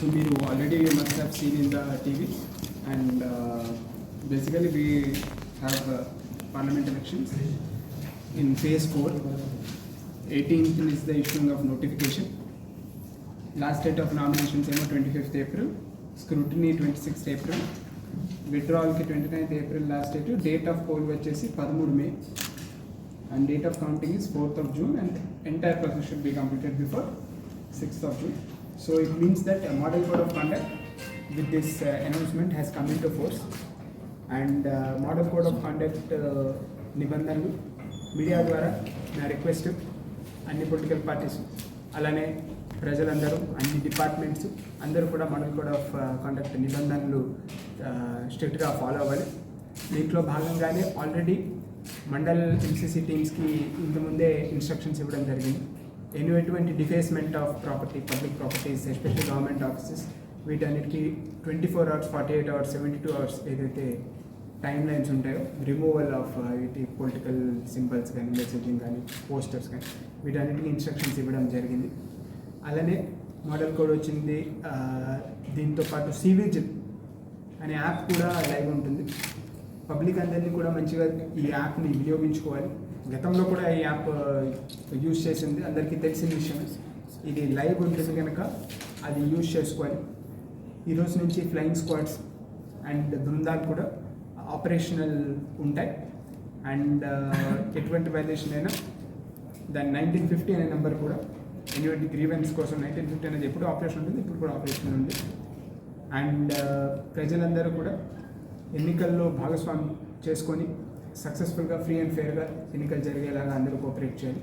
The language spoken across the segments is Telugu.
సో మీరు already must have seen in the TV and basically we have parliament elections in phase four eighteenth is the issuing of notification last date of nominations ఏమో twenty fifth April scrutiny twenty sixth April విత్డ్రావల్కి twenty ninth April last date date of poll వచ్చేసి పదమూడు May and date of counting is fourth of June and entire process should be completed before sixth of June So it means that a model code of conduct with this uh, announcement has come into force. And uh, model code of conduct uh, నిబంధనలు మీడియా ద్వారా నా రిక్వెస్ట్ అన్ని పొలిటికల్ పార్టీస్ అలానే ప్రజలందరూ అన్ని డిపార్ట్మెంట్స్ అందరూ కూడా మోడల్ కోడ్ ఆఫ్ కండక్ట్ నిబంధనలు uh, స్ట్రిక్ట్గా ఫాలో అవ్వాలి. దీంట్లో భాగంగానే ఆల్రెడీ మండల్ ఎంసీసీ టీమ్స్కి ఇంతకుముందే ఇన్స్ట్రక్షన్స్ ఇవ్వడం జరిగింది. ఎటువంటి defacement of property public properties especially government offices వీటన్నిటికీ twenty four hours forty eight hours seventy two hours ఏదైతే టైం లైన్స్ ఉంటాయో రిమూవల్ ఆఫ్ వీటి పొలిటికల్ సింబల్స్ కానీ మెసేజింగ్ కానీ పోస్టర్స్ కానీ వీటన్నిటికీ ఇన్స్ట్రక్షన్స్ ఇవ్వడం జరిగింది. అలానే మోడల్ కోడ్ వచ్చింది దీంతో పాటు సివిజిల్ అనే యాప్ కూడా లైవ్ ఉంటుంది. పబ్లిక్ అందరినీ కూడా మంచిగా ఈ యాప్ని వినియోగించుకోవాలి. గతంలో కూడా ఈ యాప్ యూజ్ చేసింది. అందరికీ తెలిసిన విషయం ఇది లైవ్ ఉంటుంది కనుక అది యూజ్ చేసుకోవాలి. ఈరోజు నుంచి ఫ్లయింగ్ స్క్వాడ్స్ అండ్ బృందాలు కూడా ఆపరేషనల్ ఉంటాయి. అండ్ ఎటువంటి వైలేషన్ అయినా దాని నైన్టీన్ ఫిఫ్టీ అనే నెంబర్ కూడా ఎటువంటి గ్రీవెన్స్ కోసం నైన్టీన్ ఫిఫ్టీ అనేది ఎప్పుడు ఆపరేషన్ ఉంటుంది ఇప్పుడు కూడా ఆపరేషన్ ఉంది. అండ్ ప్రజలందరూ కూడా ఎన్నికల్లో భాగస్వామి చేసుకొని సక్సెస్ఫుల్గా ఫ్రీ అండ్ ఫెయిర్గా ఎన్నికలు జరిగేలాగా అందరూ కోఆపరేట్ చేయాలి.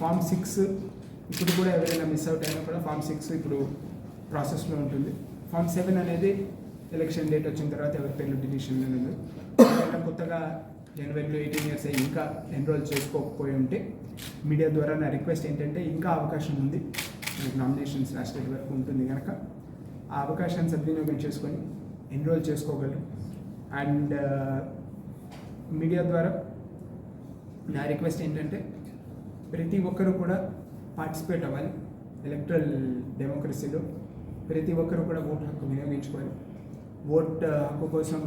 ఫామ్ సిక్స్ ఇప్పుడు కూడా ఎవరైనా మిస్ అవుట్ అయినా కూడా ఫామ్ సిక్స్ ఇప్పుడు ప్రాసెస్లో ఉంటుంది. ఫామ్ సెవెన్ అనేది ఎలక్షన్ డేట్ వచ్చిన తర్వాత ఎవరి పేర్లు డిలీషన్ ఉంది కొత్తగా జనవరిలో ఎయిటీన్ ఇయర్స్ అయ్యి ఇంకా ఎన్రోల్ చేసుకోకపోయి ఉంటే మీడియా ద్వారా నా రిక్వెస్ట్ ఏంటంటే ఇంకా అవకాశం ఉంది. మీకు నామినేషన్స్ లాస్ట్ డేట్ వరకు ఉంటుంది కనుక ఆ అవకాశాన్ని సద్వినియోగం చేసుకొని ఎన్రోల్ చేసుకోగలరు. అండ్ మీడియా ద్వారా నా రిక్వెస్ట్ ఏంటంటే ప్రతి ఒక్కరు కూడా పార్టిసిపేట్ అవ్వాలి. ఎలక్ట్రల్ డెమోక్రసీలో ప్రతి ఒక్కరు కూడా ఓటు హక్కు వినియోగించుకోవాలి. ఓట్ హక్కు కోసం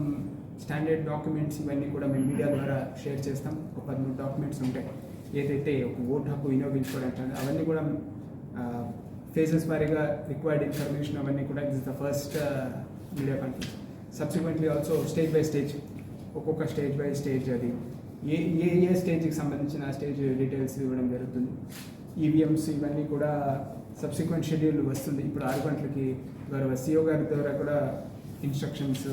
స్టాండర్డ్ డాక్యుమెంట్స్ ఇవన్నీ కూడా మేము మీడియా ద్వారా షేర్ చేస్తాం. ఒక పదమూడు డాక్యుమెంట్స్ ఉంటాయి. ఏదైతే ఒక ఓటు హక్కు వినియోగించుకోవడానికి అవన్నీ కూడా ఫేజెస్ వారీగా రిక్వైర్డ్ ఇన్ఫర్మేషన్ అవన్నీ కూడా it is the first media conference subsequently also stage by stage ఒక్కొక్క స్టేజ్ బై స్టేజ్ అది. ఏ ఏ ఏ స్టేజ్కి సంబంధించిన స్టేజ్ డీటెయిల్స్ ఇవ్వడం జరుగుతుంది. ఈవీఎంస్ ఇవన్నీ కూడా సబ్సిక్వెంట్ షెడ్యూల్ వస్తుంది. ఇప్పుడు ఆరు గంటలకి గౌరవ సిఓ గారి ద్వారా కూడా ఇన్స్ట్రక్షన్స్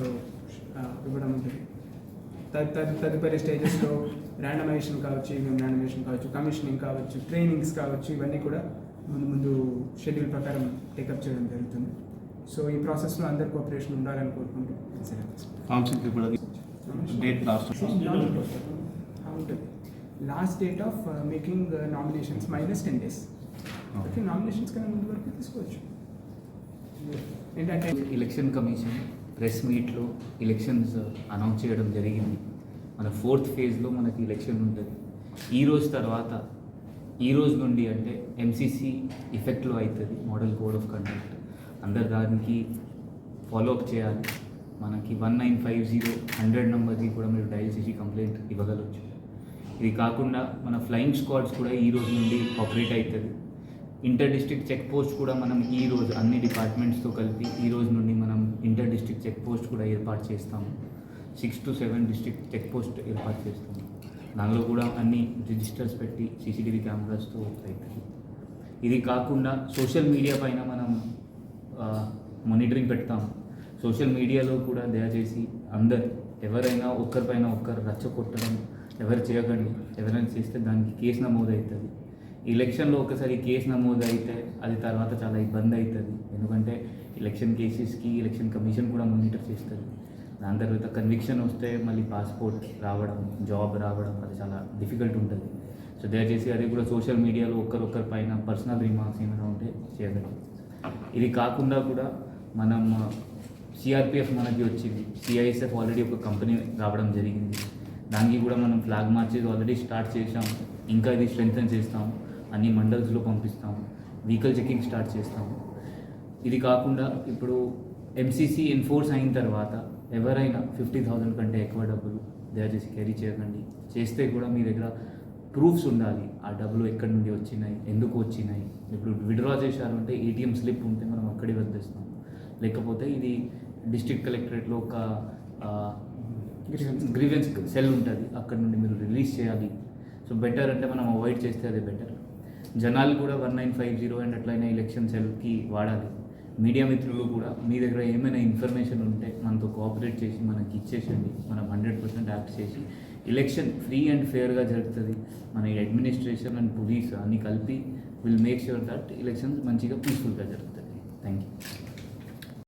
ఇవ్వడం ఉంటుంది. తదు తదుపరి స్టేజెస్లో ర్యాండమైజేషన్ కావచ్చు ఈవీఎం ర్యాండమైజేషన్ కావచ్చు కమిషనింగ్ కావచ్చు ట్రైనింగ్స్ కావచ్చు ఇవన్నీ కూడా ముందు ముందు షెడ్యూల్ ప్రకారం టేకప్ చేయడం జరుగుతుంది. సో ఈ ప్రాసెస్లో అందరి కోఆపరేషన్ ఉండాలని కోరుకుంటూ. డేట్ లాస్ట్ ఉంటుంది last date of making nominations minus ten days okay nominations కన్నా ముందు వరకు తీసుకోవచ్చు. ఏంటంటే ఎలక్షన్ కమిషన్ ప్రెస్ మీట్లో ఎలక్షన్స్ అనౌన్స్ చేయడం జరిగింది. మన ఫోర్త్ ఫేజ్లో మనకి ఎలక్షన్ ఉంటుంది. ఈ రోజు తర్వాత ఈ రోజు నుండి అంటే ఎంసీసీ ఇఫెక్ట్లో అవుతుంది మోడల్ కోడ్ ఆఫ్ కండక్ట్ అందరు దానికి ఫాలో అప్ చేయాలి. మనకి one nine five zero hundred నెంబర్కి కూడా మీరు డైల్ చేసి కంప్లైంట్ ఇవ్వగలవచ్చు. ఇది కాకుండా మన ఫ్లయింగ్ స్క్వాడ్స్ కూడా ఈ రోజు నుండి ఆపరేట్ అవుతుంది ఇంటర్ డిస్ట్రిక్ట్ చెక్ పోస్ట్ కూడా మనం ఈ రోజు అన్ని డిపార్ట్మెంట్స్తో కలిపి ఈ రోజు నుండి మనం ఇంటర్ డిస్ట్రిక్ట్ చెక్ పోస్ట్ కూడా ఏర్పాటు చేస్తాము. Six to seven district check post ఏర్పాటు చేస్తాము. దానిలో కూడా అన్ని రిజిస్టర్స్ పెట్టి సీసీటీవీ కెమెరాస్తో అవుతుంది ఇది కాకుండా సోషల్ మీడియా పైన మనం మానిటరింగ్ పెడతాం సోషల్ మీడియాలో కూడా దయచేసి అందరు ఎవరైనా ఒక్కరిపైన ఒక్కరు రచ్చ కొట్టడం ఎవరు చేయకండి ఎవరైనా చేస్తే దానికి కేసు నమోదు అవుతుంది ఎలక్షన్లో ఒకసారి కేసు నమోదు అయితే అది తర్వాత చాలా ఇబ్బంది అవుతుంది ఎందుకంటే ఎలక్షన్ కేసెస్కి ఎలక్షన్ కమిషన్ కూడా మానిటర్ చేస్తుంది. దాని తర్వాత కన్విక్షన్ వస్తే మళ్ళీ పాస్పోర్ట్ రావడం జాబ్ రావడం అది చాలా డిఫికల్ట్ ఉంటుంది. సో దయచేసి అది కూడా సోషల్ మీడియాలో ఒక్కరొక్కరి పైన పర్సనల్ రిమార్క్స్ ఏమైనా ఉంటే చేయగలం ఇది కాకుండా కూడా మనం సిఆర్పిఎఫ్ మనకి వచ్చింది. సిఐఎస్ఎఫ్ ఆల్రెడీ ఒక కంపెనీ రావడం జరిగింది. దానికి కూడా మనం ఫ్లాగ్ మార్చెస్ ఆల్రెడీ స్టార్ట్ చేసాం ఇంకా ఇది స్ట్రెంగ్తన్ చేస్తాం. అన్ని మండల్స్లో పంపిస్తాం. వెహికల్ చెకింగ్ స్టార్ట్ చేస్తాం. ఇది కాకుండా ఇప్పుడు ఎంసీసీ ఎన్ఫోర్స్ అయిన తర్వాత ఎవరైనా ఫిఫ్టీ థౌజండ్ కంటే ఎక్కువ డబ్బులు దయచేసి క్యారీ చేయకండి. చేస్తే కూడా మీ దగ్గర ప్రూఫ్స్ ఉండాలి. ఆ డబ్బులు ఎక్కడి నుండి వచ్చినాయి? ఎందుకు వచ్చినాయి? ఇప్పుడు విడ్రా చేశారు అంటే ఏటీఎం స్లిప్ ఉంటే మనం అక్కడే వదిలేస్తాం. లేకపోతే ఇది డిస్ట్రిక్ట్ కలెక్టరేట్లో ఒక. గ్రీవెన్స్ సెల్ ఉంటుంది. అక్కడ నుండి మీరు రిలీజ్ చేయాలి. సో బెటర్ అంటే మనం అవాయిడ్ చేస్తే అదే బెటర్. జనాలు కూడా one nine five zero and అట్లయినా ఎలక్షన్ సెల్కి వాడాలి. మీడియా మిత్రులు కూడా మీ దగ్గర ఏమైనా ఇన్ఫర్మేషన్ ఉంటే మనతో కోఆపరేట్ చేసి మనకి ఇచ్చేసేయండి. మనం హండ్రెడ్ పర్సెంట్ యాక్ట్ చేసి ఎలక్షన్ ఫ్రీ అండ్ ఫేర్గా జరుగుతుంది. మన అడ్మినిస్ట్రేషన్ అండ్ పోలీస్ అన్ని కలిపి will make sure that elections మంచిగా పీస్ఫుల్గా జరుగుతుంది థ్యాంక్ యూ